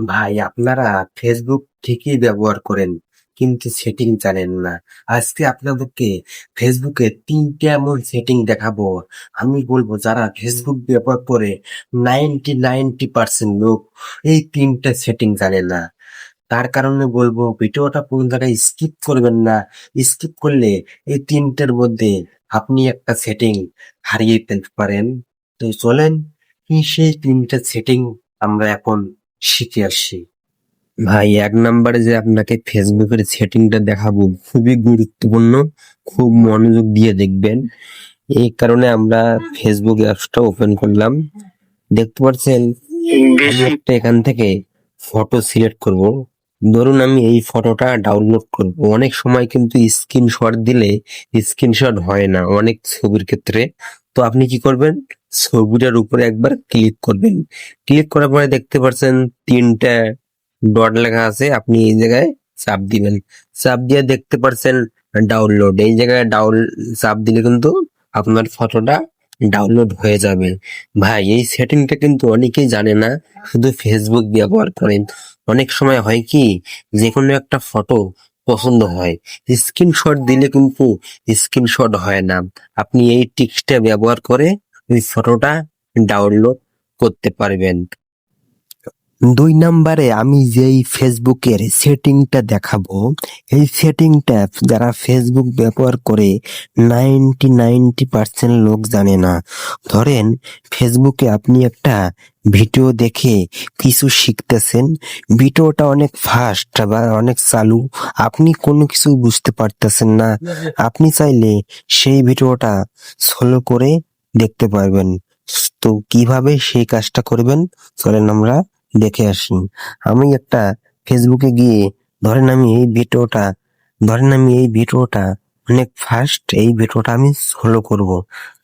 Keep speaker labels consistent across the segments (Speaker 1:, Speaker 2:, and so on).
Speaker 1: ভাই, আপনারা ফেসবুক ঠিকই ব্যবহার করেন, কিন্তু সেটিং জানেন না। আজকে আপনাদেরকে ফেসবুকে তিনটে এমন সেটিং দেখাবো। আমি বলব, যারা ফেসবুক ব্যবহার করে নাইনটি নাইনটি পার্সেন্ট লোক, এই তিনটে সেটিং জানে না। তার কারণে বলব, ভিডিওটা কোন জায়গায় স্কিপ করবেন না। স্কিপ করলে এই তিনটের মধ্যে আপনি একটা সেটিং হারিয়ে ফেলতে পারেন। তো চলেন কি সেই তিনটে সেটিং আমরা এখন শিখে আসি ভাই এক নম্বরে যে আপনাকে ফেসবুকের সেটিংটা দেখাবো খুবই গুরুত্বপূর্ণ খুব মনোযোগ দিয়ে দেখবেন। এই কারণে আমরা ফেসবুক অ্যাপসটা ওপেন করলাম। দেখতে পাচ্ছেন আমি একটা এখান থেকে ফটো সিলেক্ট করব। ধরুন আমি এই ফটোটা ডাউনলোড করব। অনেক সময় কিন্তু স্ক্রিনশট দিলে স্ক্রিনশট হয় না অনেক ছবির ক্ষেত্রে। তো আপনি কি করবেন? ছবিটার উপরে একবার ক্লিক করবেন। ক্লিক করার পরে দেখতে পাচ্ছেন তিনটা ডট লেখা আছে, আপনি এই জায়গায় চাপ দিবেন। চাপ দিয়ে দেখতে পাচ্ছেন ডাউনলোড এই জায়গায় ডাউন চাপ দিলে কিন্তু আপনার ফটোটা ডাউনলোড হয়ে যাবে। ভাই, এই সেটিংটা কিন্তু অনেকেই জানে না, শুধু ফেসবুক ব্যবহার করেন। অনেক সময় হয় কি যে কোনো একটা ফটো পছন্দ হয় স্ক্রিনশট দিলে কিন্তু স্ক্রিনশট হয় না। আপনি এই টিক্সটা ব্যবহার করে ওই ফটোটা ডাউনলোড করতে পারবেন। দুই নম্বরে আমি যেই ফেসবুকের সেটিংটা দেখাবো, এই সেটিংটা যারা ফেসবুক ব্যবহার করে নাইনটি নাইনটি পার্সেন্ট লোক জানে না, ধরেন ফেসবুকে আপনি একটা ভিডিও দেখে কিছু শিখতেছেন, ভিডিওটা অনেক ফাস্ট বা অনেক চালু, আপনি কোনো কিছু বুঝতে পারতেছেন না, আপনি চাইলে সেই ভিডিওটা সলো করে দেখতে পারবেন। তো কীভাবে সেই কাজটা করবেন? চলেন আমরা দেখে আসি। আমি একটা ফেসবুকে গিয়ে ধরেন আমি এই ভিডিওটা, ধরেন আমি এই ভিডিওটা অনেক ফাস্ট এই ভিডিওটা আমি সলো করব।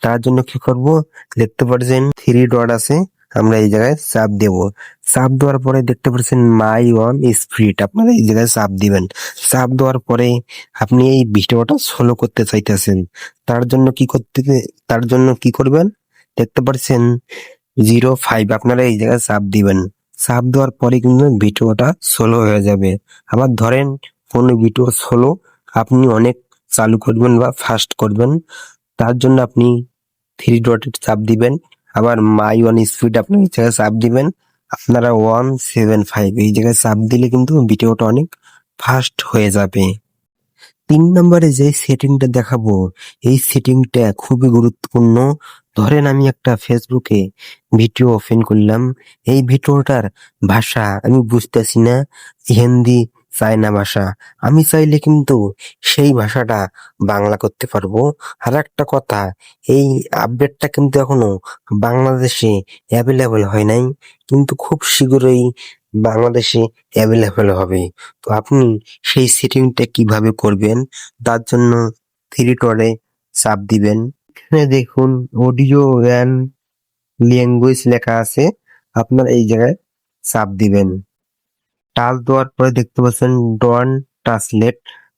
Speaker 1: তার জন্য কি করব? দেখতে পারছেন থ্রি ডট আছে। আমরা এই জায়গায় চাপ দেব। চাপ দেওয়ার পরে দেখতে পাচ্ছেন মাই ওয়ান স্পিড আপনারা এই জায়গায় চাপ দিবেন। চাপ দেওয়ার পরে আপনি এই ভিডিওটা স্লো করতে চাইতেছেন। তার জন্য কি করতে, তার জন্য কি করবেন? দেখতে পাচ্ছেন জিরো ফাইভ। আপনারা এই জায়গায় চাপ দিবেন। চাপ দেওয়ার পরে কিন্তু ভিডিওটা স্লো হয়ে যাবে। আবার ধরেন কোনো ভিডিও স্লো আপনি অনেক চালু করবেন বা ফাস্ট করবেন। তার জন্য আপনি থ্রি ডটের চাপ দিবেন। আবার মাই ওয়ান স্পিড আপনি এই জায়গায় চাপ দিবেন। আপনারা ওয়ান সেভেন ফাইভ এই জায়গায় চাপ দিলে কিন্তু ভিডিওটা অনেক ফাস্ট হয়ে যাবে। তিন নম্বরে যে সেটিংটা দেখাবো, এই সেটিংটা খুবই গুরুত্বপূর্ণ। ধরেন আমি একটা ফেসবুকে ভিডিও ওপেন করলাম। এই ভিডিওটার ভাষা আমি বুঝতেছি না, হিন্দি চায়না ভাষা। আমি চাইলে কিন্তু সেই ভাষাটা বাংলা করতে পারব। আর একটা কথা, এই আপডেটটা কিন্তু এখনও বাংলাদেশে অ্যাভেলেবল হয় নাই। কিন্তু খুব শীঘ্রই বাংলাদেশে অ্যাভেলেবল হবে। তো আপনি সেই সেটিংটা কীভাবে করবেন, তার জন্য থ্রি টরে চাপ দিবেন। এখানে দেখুন অডিও অ্যান্ড ল্যাঙ্গুয়েজ লেখা আছে। আপনার এই জায়গায় চাপ দিবেন। টাচ দেওয়ার পরে দেখতে পাচ্ছেন ডন ট্রান্সলেট।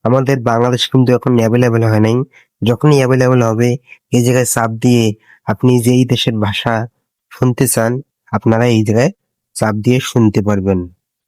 Speaker 1: আমাদের বাংলাদেশ কিন্তু এখন অ্যাভেলেবেল হয় নাই। যখনই অ্যাভেলেবেল হবে, এই জায়গায় চাপ দিয়ে আপনি যেই দেশের ভাষা শুনতে চান, আপনারা এই জায়গায় চাপ দিয়ে শুনতে পারবেন।